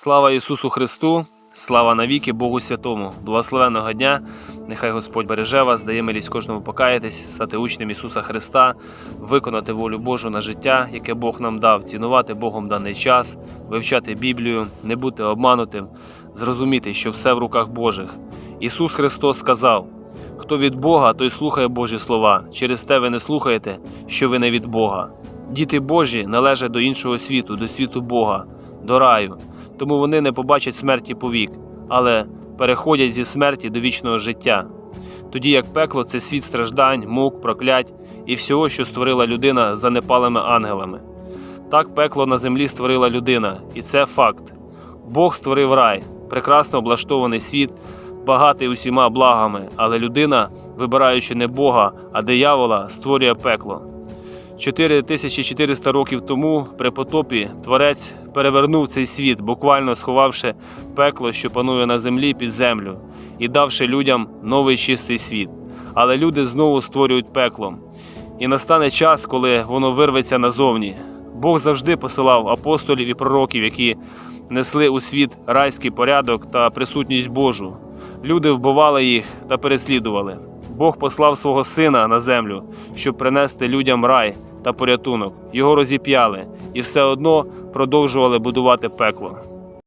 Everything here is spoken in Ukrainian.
Слава Ісусу Христу! Слава навіки Богу Святому! Благословенного дня! Нехай Господь береже вас, дає милість кожному покаятись, стати учнем Ісуса Христа, виконати волю Божу на життя, яке Бог нам дав, цінувати Богом даний час, вивчати Біблію, не бути обманутим, зрозуміти, що все в руках Божих. Ісус Христос сказав: Хто від Бога, той слухає Божі слова. Через те ви не слухаєте, що ви не від Бога. Діти Божі належать до іншого світу, до світу Бога, до раю тому вони не побачать смерті повік, але переходять зі смерті до вічного життя. Тоді як пекло це світ страждань, мук, проклять і всього, що створила людина за непалими ангелами. Так пекло на землі створила людина, і це факт. Бог створив рай, прекрасно облаштований світ, багатий усіма благами, але людина, вибираючи не Бога, а диявола, створює пекло. 4400 років тому при потопі Творець перевернув цей світ, буквально сховавши пекло, що панує на землі під землю, і давши людям новий чистий світ. Але люди знову створюють пекло. І настане час, коли воно вирветься назовні. Бог завжди посилав апостолів і пророків, які несли у світ райський порядок та присутність Божу. Люди вбивали їх та переслідували. Бог послав свого сина на землю, щоб принести людям рай та порятунок. Його розіп'яли і все одно продовжували будувати пекло.